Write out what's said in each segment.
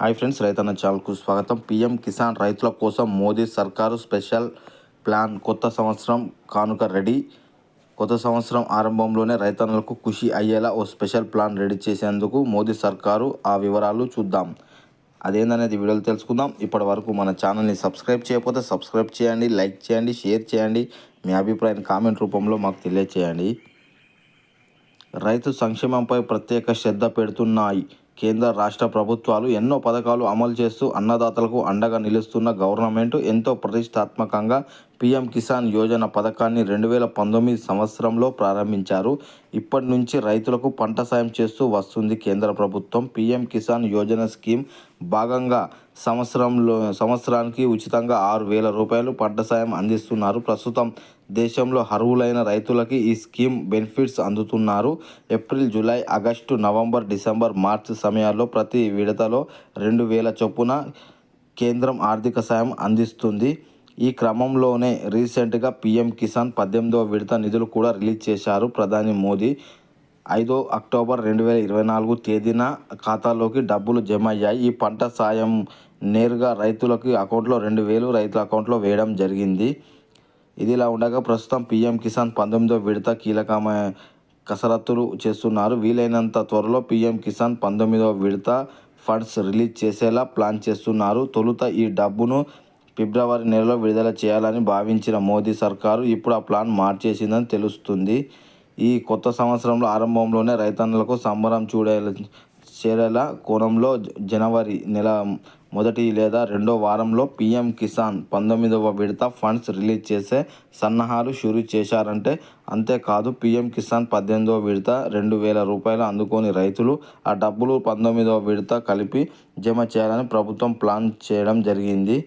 Hi friends రైతన్న ఛానల్కు స్వాగతం. పీఎం కిసాన్ రైతుల కోసం మోదీ సర్కారు స్పెషల్ ప్లాన్. కొత్త సంవత్సరం కానుక రెడీ. కొత్త సంవత్సరం ఆరంభంలోనే రైతన్నలకు ఖుషి అయ్యేలా ఓ స్పెషల్ ప్లాన్ రెడీ చేసేందుకు మోదీ సర్కారు ఆ వివరాలు చూద్దాం. అదేందనేది వీడియోలు తెలుసుకుందాం. ఇప్పటి వరకు మన ఛానల్ని సబ్స్క్రైబ్ చేయకపోతే సబ్స్క్రైబ్ చేయండి లైక్ చేయండి షేర్ చేయండి. మీ అభిప్రాయాన్ని కామెంట్ రూపంలో మాకు తెలియచేయండి. రైతు సంక్షేమంపై ప్రత్యేక శ్రద్ధ పెడుతున్నాయి. కేంద్ర రాష్ట్ర ప్రభుత్వాలు ఎన్నో పథకాలు అమలు చేస్తూ అన్నదాతలకు అండగా నిలుస్తున్న గవర్నమెంట్ ఎంతో ప్రతిష్టాత్మకంగా పీఎం కిసాన్ యోజన పథకాన్ని రెండు వేల పంతొమ్మిది సంవత్సరంలో ప్రారంభించారు. ఇప్పటి నుంచి రైతులకు పంట సాయం చేస్తూ వస్తుంది కేంద్ర ప్రభుత్వం. పీఎం కిసాన్ యోజన స్కీమ్ భాగంగా సంవత్సరంలో సంవత్సరానికి ఉచితంగా ఆరు వేల రూపాయలు పంట సాయం అందిస్తున్నారు. ప్రస్తుతం దేశంలో అర్హులైన రైతులకి ఈ scheme benefits అందుతున్నారు. April July August November December March సమయాల్లో ప్రతి విడతలో రెండు వేల చొప్పున కేంద్రం ఆర్థిక సాయం అందిస్తుంది. ఈ క్రమంలోనే రీసెంట్గా పీఎం కిసాన్ పద్దెనిమిదవ విడత నిధులు కూడా రిలీజ్ చేశారు. ప్రధాని మోదీ ఐదో అక్టోబర్ రెండు వేల ఇరవై నాలుగు తేదీన ఖాతాలోకి డబ్బులు జమ అయ్యాయి ఈ పంట సాయం నేరుగా రైతులకి అకౌంట్లో రెండు వేలు రైతుల అకౌంట్లో వేయడం జరిగింది. ఇదిలా ఉండగా ప్రస్తుతం పీఎం కిసాన్ పంతొమ్మిదో విడత కీలకమైన కసరత్తులు చేస్తున్నారు. వీలైనంత త్వరలో పీఎం కిసాన్ పంతొమ్మిదవ విడత ఫండ్స్ రిలీజ్ చేసేలా ప్లాన్ చేస్తున్నారు. తొలుత ఈ డబ్బును ఫిబ్రవరి నెలలో విడుదల చేయాలని భావించిన మోదీ సర్కారు ఇప్పుడు ఆ ప్లాన్ మార్చేసిందని తెలుస్తుంది. ఈ కొత్త సంవత్సరంలో ఆరంభంలోనే రైతన్నలకు సంబరం చూడే చేరేలా కోణంలో జనవరి నెల మొదటి లేదా రెండో వారంలో పీఎం కిసాన్ పంతొమ్మిదవ విడత ఫండ్స్ రిలీజ్ చేసే సన్నాహాలు షురూ చేశారంటే అంతేకాదు పీఎం కిసాన్ పద్దెనిమిదవ విడత రెండు వేల రూపాయలు అందుకొని రైతులు ఆ డబ్బులు పంతొమ్మిదవ విడత కలిపి జమ చేయాలని ప్రభుత్వం ప్లాన్ చేయడం జరిగింది.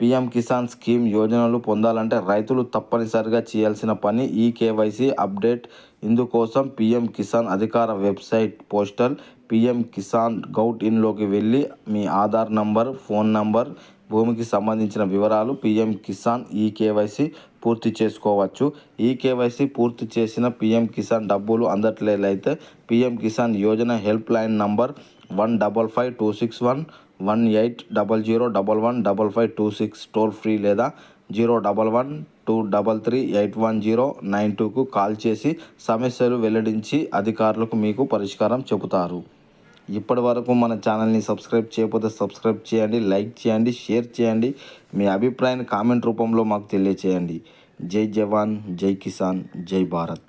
పీఎం కిసాన్ స్కీమ్ యోజనలు పొందాలంటే రైతులు తప్పనిసరిగా చేయాల్సిన పని ఈ కేవైసీ అప్డేట్. ఇందుకోసం పీఎం కిసాన్ అధికార website postal PM Kisan gov ఇన్లోకి వెళ్ళి మీ ఆధార్ నంబర్ ఫోన్ నంబర్ భూమికి సంబంధించిన వివరాలు పీఎం కిసాన్ ఈ కేవైసీ పూర్తి చేసుకోవచ్చు. ఈ కేవైసీ పూర్తి చేసిన పీఎం కిసాన్ డబ్బులు అందట్లేదైతే PM Kisan Yojana helpline number one double five two six one one eight double zero double one double five two six toll free లేదా zero double one two double three eight one zero nine టూకు call చేసి సమస్యలు వెల్లడించి అధికారులకు మీకు పరిష్కారం చెబుతారు. ఇప్పటి వరకు మన ఛానల్ని సబ్స్క్రైబ్ చేయకపోతే సబ్స్క్రైబ్ చేయండి లైక్ చేయండి షేర్ చేయండి మీ అభిప్రాయాన్ని కామెంట్ రూపంలో మాకు తెలియచేయండి. జై జవాన్ జై కిసాన్ జై భారత్.